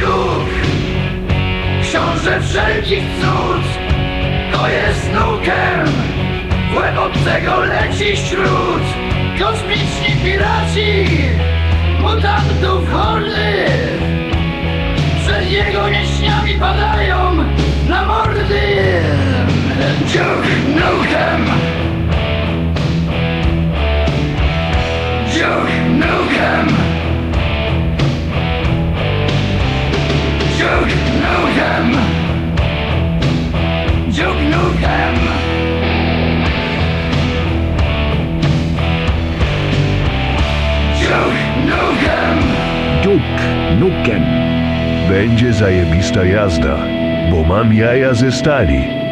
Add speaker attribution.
Speaker 1: Duke Książę wszelkich cud To jest nukem W łeb obcego leci śród. Kosmiczni piraci Mutantów hordy Przed jego mięśniami padają Na mordy. Nukem Duke Nukem Duke Nukem
Speaker 2: Duke Nukem. Będzie zajebista jazda, bo mam jaja ze stali.